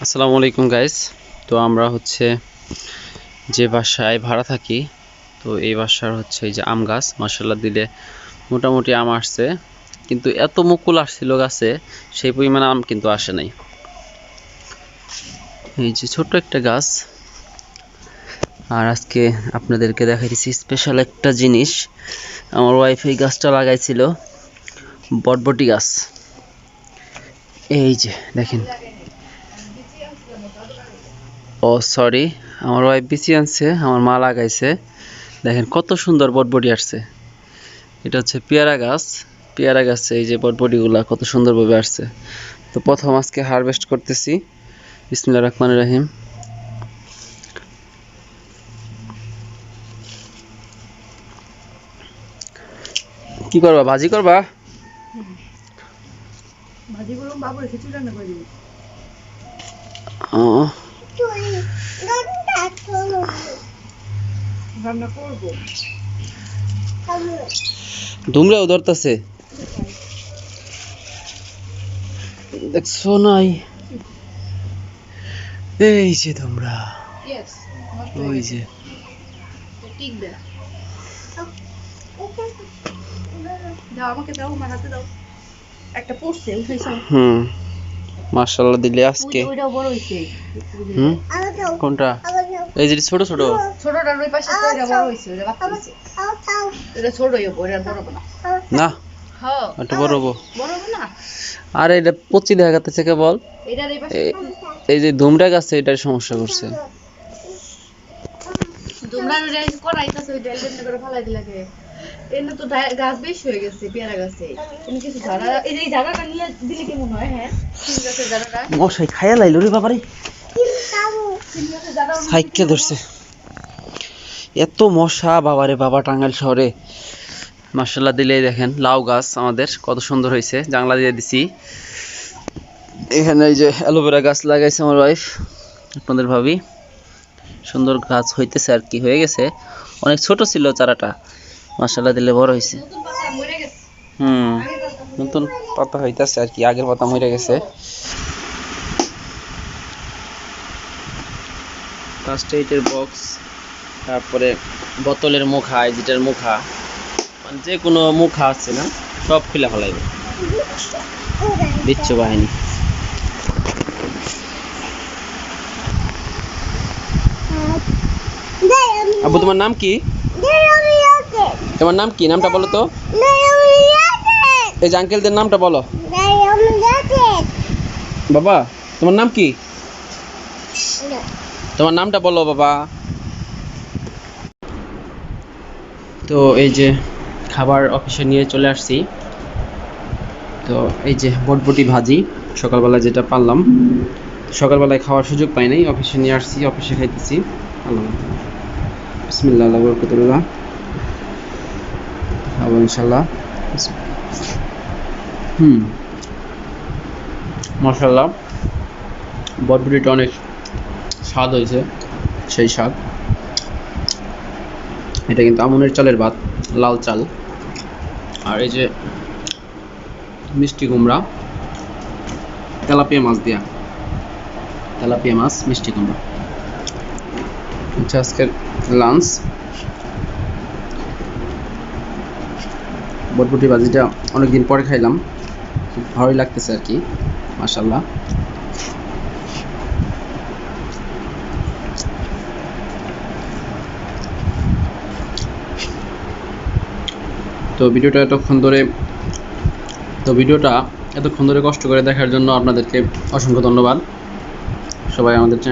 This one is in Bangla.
আসসালামু আলাইকুম গাইস তো আমরা হচ্ছে যে বাসায় ভাড়া থাকি, তো এই বাসার হচ্ছে এই যে আম গাছ মাসাল্লাহ দিলে মোটামুটি আম আসছে। কিন্তু এত মুকুল আসছিল গাছে, সেই পরিমাণে আম কিন্তু আসে নাই। এই যে ছোট একটা গাছ। আর আজকে আপনাদেরকে দেখাইতেছি স্পেশাল একটা জিনিস। আমার ওয়াইফ এই গাছটা লাগাইছিল, বটবটি গাছ। এই যে, দেখেন। ও সরি আমার ওয়াইফ বিচি আনছে, আমার মা লাগাইছে। দেখেন কত সুন্দর বটবটি আসছে। এটা হচ্ছে পেয়ারা গাছ। পেয়ারা গাছে এই যে বটবটিগুলা কত সুন্দরভাবে আসছে। তো প্রথম আজকে হারভেস্ট করতেছি। বিসমিল্লাহ রহমান রহিম। কি করবা? ভাজি করবা? ভাজিগুলো বাবু রেখেছি রান্না করে ও করব ধরতেছে। দেখছ নাই? এই যে তোমরা ওই যে। দাও আমাকে দাও আমার হাতে দাও। একটা পড়ছে উঠেছে। হুম। মার্শাল্লাহ দিলে আজকে। বড় হুম? কোনটা? এই যে ছোট ছোট। ওই পাশে এটা বড় বাচ্চা এটা এটা বড় না। না? হ্যাঁ। একটা বড় হব বড় না? আর এটা পচি দেখা যাচ্ছে কেবল এটার এই পাশে এই- যে ধুমটা গাছে এটার সমস্যা করছে। তোমরা ওইটা করাইতেছে ওইটা এলবেন করে ফালাই দিলাকে। এনে তো গাছ বেশ হয়ে গেছে পেয়ারা গাছে। কিছু ঝাড়া এই যে ঝাড়াটা নিয়ে দিলে কেমন হয়? হ্যাঁ? তিন গাছের ঝাড়াটা মশাই খাইয়া লাইলো রে বাবারে। সাইকে ধরছে। এত মশা বাবারে বাবা টাঙ্গাইল শহরে। মার্শাল্লাহ দিলেই দেখেন লাউ গাছ আমাদের কত সুন্দর হয়েছে। জাংলা দিয়ে দিছি। এখানে এই যে অ্যালোভেরা গাছ লাগাইছে আমার ওয়াইফ আপনাদের ভাবি। সুন্দর গাছ হইতেছে আর কি হয়ে গেছে। অনেক ছোট ছিল চারাটা। মার্শাল্লাহ দিলে বড় হয়েছে হুম নতুন পাতা হইতেছে আর কি আগের পাতা মরে গেছে। ফার্স্ট এইটের বক্স তারপরে বোতলের মুখা যেটার মুখা মানে যে কোনো মুখা আছে না সব খুলে ফেলাইবে। বিচ্ছু বাহিনী। আবু তোমার নাম কি? তোমার নাম কি? নামটা বলো তো। এই যে আঙ্কেলদের নামটা বলো। বাবা তোমার নাম কি? তোমার নামটা বলো বাবা। তো এই যে খাবার অফিসে নিয়ে চলে আসছি। তো এই যে বটবটি ভাজি সকালবেলা যেটা পারলাম। সকালবেলায় খাওয়ার সুযোগ পাই নাই অফিসে নিয়ে আসছি অফিসে খাইতেছি। আল্লাহ। বরকতুল্লাহ খাব ইনশাল্লাহ হুম। মশাল্লাহ বটবটিটা অনেক স্বাদ হয়েছে, সেই স্বাদ। এটা কিন্তু আমনের চালের ভাত, লাল চাল। আর এই যে মিষ্টি কুমড়া, তেলাপিয়া মাছ দিয়া। তেলাপিয়া মাছ, মিষ্টি কুমড়া। আচ্ছা আজকের লাঞ্চ বটবটি ভাজিটা অনেকদিন পরে খাইলাম। খুব ভালোই লাগতেছে আর কি মাশাল্লাহ তো ভিডিওটা এতক্ষণ ধরে তো ভিডিওটা এতক্ষণ ধরে কষ্ট করে দেখার জন্য আপনাদেরকে অসংখ্য ধন্যবাদ। সবাই আমাদের চ্যানেল